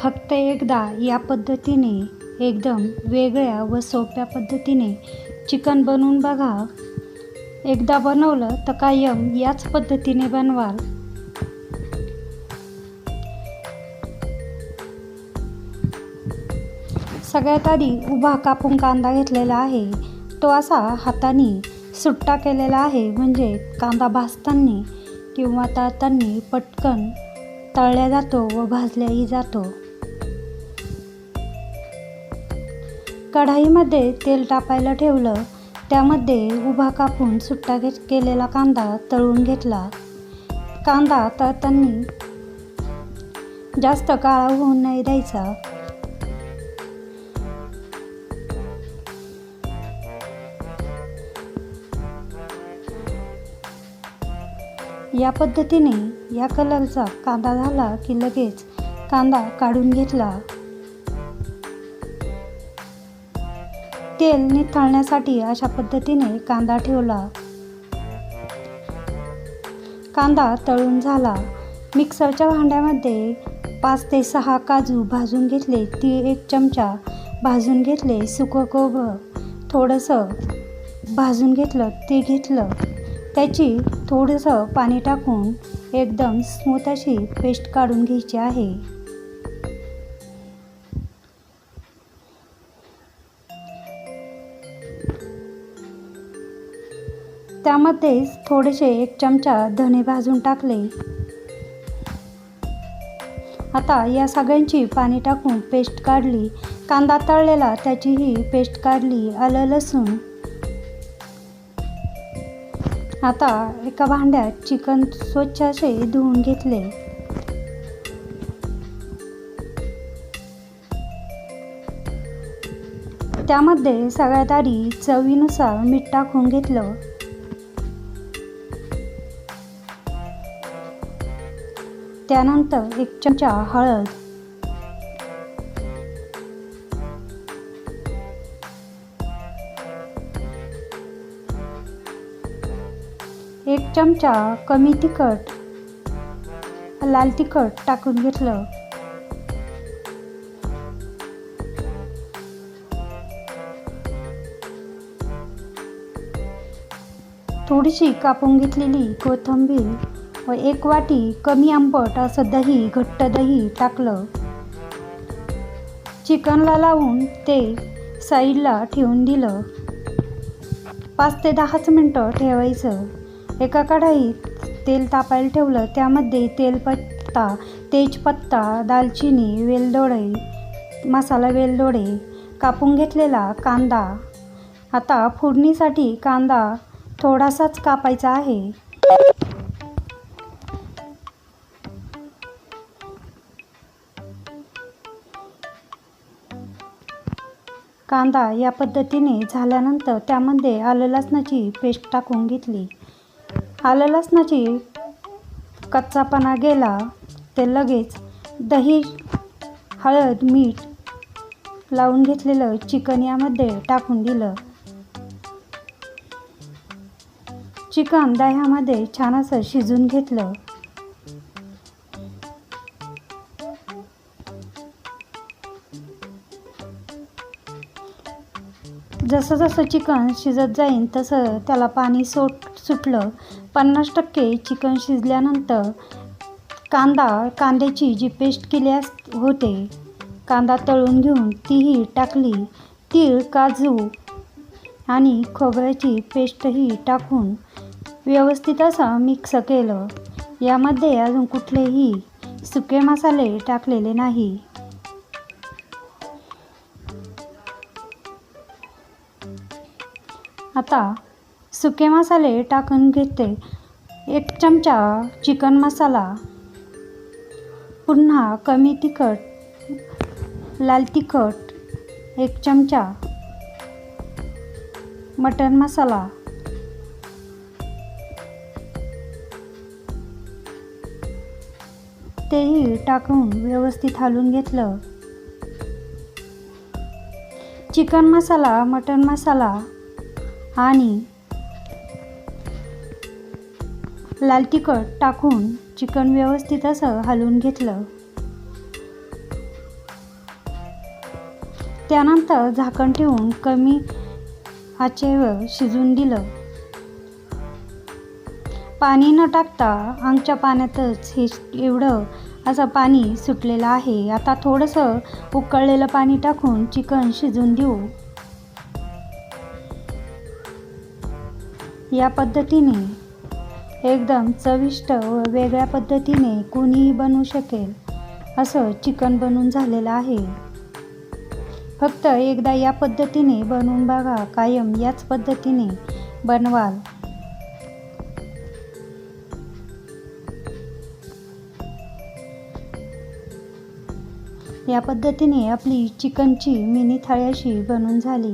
फक्त एकदा या पद्धतीने एकदम वेगळ्या व सोप्या पद्धतीने चिकन बनवून बघा. एकदा बनवलं तर कायम याच पद्धतीने बनवाल. सगळ्यात आधी उभा कापून कांदा घेतलेला आहे. तो असा हाताने सुट्टा केलेला आहे म्हणजे कांदा भाजताना किंवा तळताना पटकन तळल्या जातो व भाजल्याही जातो. कढाईमध्ये तेल टाकायला ठेवलं. त्यामध्ये उभा कापून सुट्टा घे केलेला कांदा तळून घेतला. कांदा तळताना जास्त काळा होऊन नाही द्यायचा. या पद्धतीने या कलरचा कांदा झाला की लगेच कांदा काढून घेतला. तेल निथळण्यासाठी अशा पद्धतीने कांदा ठेवला. कांदा तळून झाला. मिक्सरच्या भांड्यामध्ये पाच ते सहा काजू भाजून घेतले. ती एक चमचा भाजून घेतले. सुकं कोबं थोडंसं भाजून घेतलं. ते घेतलं. त्याची थोडंसं पाणी टाकून एकदम स्मूथ अशी पेस्ट काढून घ्यायची आहे. त्यामध्येच थोडेसे एक चमचा धणे भाजून टाकले. आता या सगळ्यांची पाणी टाकून पेस्ट काढली. कांदा तळलेला त्याचीही पेस्ट काढली आलं लसूण. आता एका भांड्यात चिकन स्वच्छ असे धुवून घेतले. त्यामध्ये सगळ्यात आधी चवीनुसार मीठ टाकून घेतलं. त्यानंतर एक चमचा हळद. एक चमचा कमी तिखट लाल तिखट टाकून घेतलं. थोडीशी कापून घेतलेली कोथिंबीर व एक वाटी कमी आंबट असं दही घट्ट दही टाकलं. चिकनला लावून ते साईडला ठेवून दिलं. पाच ते दहाच मिनटं ठेवायचं. एका कढाईत तेल तापायला ठेवलं. त्यामध्ये तेलपत्ता तेजपत्ता दालचिनी वेलदोडे मसाला वेलदोडे कापून घेतलेला कांदा. आता फोडणीसाठी कांदा थोडासाच कापायचा आहे. कांदा या पद्धतीने झाल्यानंतर त्यामध्ये आलं लसणाची पेस्ट टाकून घेतली. आलं लसणाची कच्चापणा गेला ते लगेच दही हळद मीठ लावून घेतलेलं चिकन यामध्ये टाकून दिलं. चिकन दह्यामध्ये छान असं शिजून घेतलं. जसं जसं चिकन शिजत जाईन तसं त्याला पाणी सोट सुटलं. पन्नास टक्के चिकन शिजल्यानंतर कांदा कांद्याची जी पेस्ट केली अस होते कांदा तळून घेऊन तीही टाकली. तीळ काजू आणि खोबऱ्याची पेस्टही टाकून व्यवस्थित असं मिक्स केलं. यामध्ये अजून कुठलेही सुके मसाले टाकलेले नाही. आता सुके मसाले टाकून घेते. एक चमचा चिकन मसाला पुन्हा कमी तिखट लाल तिखट एक चमचा मटन मसाला तेही टाकून व्यवस्थित हलवून घेतलं. चिकन मसाला मटन मसाला आणि लाल तिखट टाकून चिकन व्यवस्थित असं हलवून घेतलं. त्यानंतर झाकण ठेवून कमी आचेवर शिजून दिलं. पाणी न टाकता आमच्या पाण्यातच हे एवढं असं पाणी सुटलेलं आहे. आता थोडंसं उकळलेलं पाणी टाकून चिकन शिजून देऊ या पद्धतीने एकदम चविष्ट व वेगळ्या पद्धतीने कोणीही बनवू शकेल असं चिकन बनवून झालेलं आहे. फक्त एकदा या पद्धतीने बनवून बघा. कायम याच पद्धतीने बनवाल. या पद्धतीने आपली चिकनची मिनी थाळी अशी बनवून झाली.